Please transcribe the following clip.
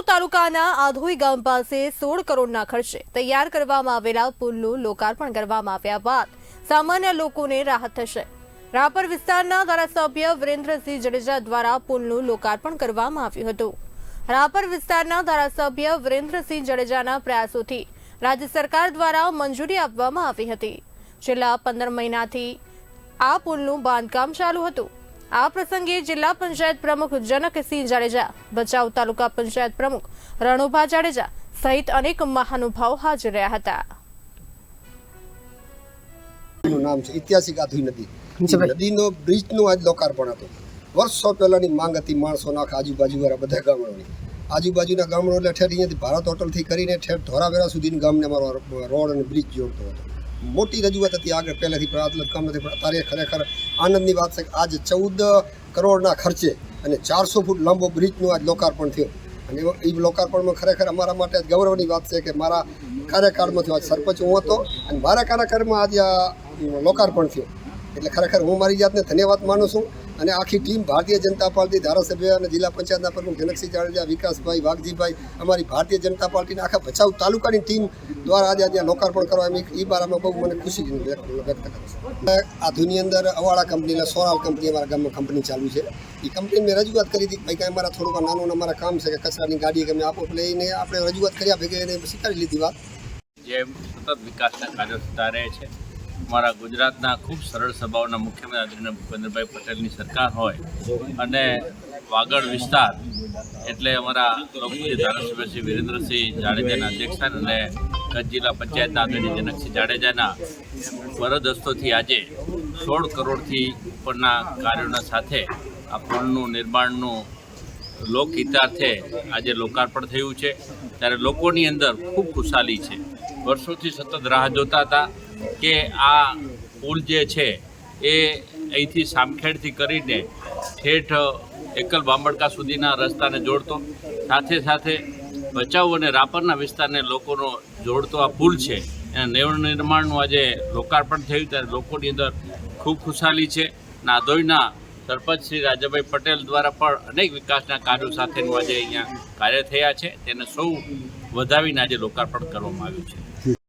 ભચાઉ તાલુકાના આધોઈ ગામ પાસે સોળ કરોડના ખર્ચે તૈયાર કરવામાં આવેલા પુલનું લોકાર્પણ કરવામાં આવ્યા બાદ સામાન્ય લોકોને રાહત થશે. રાપર વિસ્તારના ધારાસભ્ય વિરેન્દ્રસિંહ જાડેજા દ્વારા પુલનું લોકાર્પણ કરવામાં આવ્યું હતું. રાપર વિસ્તારના ધારાસભ્ય વિરેન્દ્રસિંહ જાડેજાના પ્રયાસોથી રાજ્ય સરકાર દ્વારા મંજૂરી આપવામાં આવી હતી. છેલ્લા પંદર મહિનાથી આ પુલનું બાંધકામ ચાલુ હતું. આ પ્રસંગે જિલ્લા પંચાયત પ્રમુખ જનકસિંહ જાડેજા ભચાઉ તાલુકા પંચાયત પ્રમુખ રણુભા જાડેજા સહિત અનેક મહાનુભાવ હાજર રહ્યા હતા. નામ છે ઐતિહાસિક આધુઈ નદી. નદીનો બ્રિજનું આજ લોકાર્પણ હતું. વર્ષો પહેલાની માંગ હતી માણસોના આજુબાજુ આજુબાજુવાળા બધા ગામડોની આજુબાજુના ગામડો એટલે ઠેર અહીંયાથી ભારત હોટલથી કરીને ઠેર ધોરાવેરા સુધીની ગામને અમારો રોડ અને બ્રિજ જોડતો હતો. મોટી રજૂઆત હતી આગળ પહેલેથી આટલું કામ નથી પણ અત્યારે ખરેખર આનંદની વાત છે કે આજ ચૌદ કરોડના ખર્ચે અને ચારસો ફૂટ લાંબો બ્રિજનું આજ લોકાર્પણ થયું. અને એ લોકાર્પણમાં ખરેખર અમારા માટે ગૌરવની વાત છે કે મારા કાર્યકાળમાં થયો આજ સરપંચ હું હતો અને મારા કાર્યકાળમાં આજે આ લોકાર્પણ થયું. એટલે ખરેખર હું મારી જાતને ધન્યવાદ માનું છું. અને આખી ટીમ ભારતીય જનતા પાર્ટી ધારાસભ્ય અને જિલ્લા પંચાયતના પ્રમુખ જનકસિંહ જાડેજા, વિકાસભાઈ વાઘજીભાઈ, અમારી ભારતીય જનતા પાર્ટીના આખા ભચાઉ તાલુકાની ટીમ દ્વારા આજે આજે લોકાર્પણ કરવા એ બારામાં બહુ મને ખુશી વ્યક્ત કરું આ ધુની અંદર અવાળા કંપનીના સોરાલ કંપની અમારા ગામમાં કંપની ચાલુ છે. એ કંપની મેં રજૂઆત કરી હતી ભાઈ કાંઈ અમારા થોડુંક નાનું અમારા કામ છે કે કચરાની ગાડી અમે આપો, એટલે એને આપણે રજૂઆત કર્યા ભેગી એને સ્વીકારી લીધી વાત. જેમ સતત વિકાસના કાર્યો થતા છે અમારા ગુજરાતના ખૂબ સરળ સ્વભાવના મુખ્યમંત્રી આદરણીય ભૂપેન્દ્રભાઈ પટેલની સરકાર હોય અને વાગડ વિસ્તાર એટલે અમારા લોકપ્રિય ધારાસભ્ય શ્રી વિરેન્દ્રસિંહ જાડેજાના અધ્યક્ષસ્થાન અને કચ્છ જિલ્લા પંચાયતના આદરણીય જનકસિંહ જાડેજાના વરદસ્તોથી આજે સોળ કરોડથી ઉપરના કાર્યોના સાથે આ પુલનું નિર્માણનું લોકહિતાર્થે આજે લોકાર્પણ થયું છે. ત્યારે લોકોની અંદર ખૂબ ખુશાલી છે. વર્ષોથી સતત રાહ જોતા હતા કે આ પુલ જે છે એ અહીંથી સામખેડથી કરીને ઠેઠ એકલ બાંબડકા સુધીના રસ્તાને જોડતો, સાથે સાથે ભચાઉ અને રાપરના વિસ્તારને લોકોનો જોડતો આ પુલ છે. એના નિર્માણનું આજે લોકાર્પણ થયું. ત્યારે લોકોની અંદર ખૂબ ખુશાલી છે. નાદોઈના સરપંચ શ્રી રાજાભાઈ પટેલ દ્વારા પણ અનેક વિકાસના કાર્યો સાથેનું આજે અહીંયા કાર્ય થયા છે. તેને સૌ વધાવીને આજે લોકાર્પણ કરવામાં આવ્યું છે.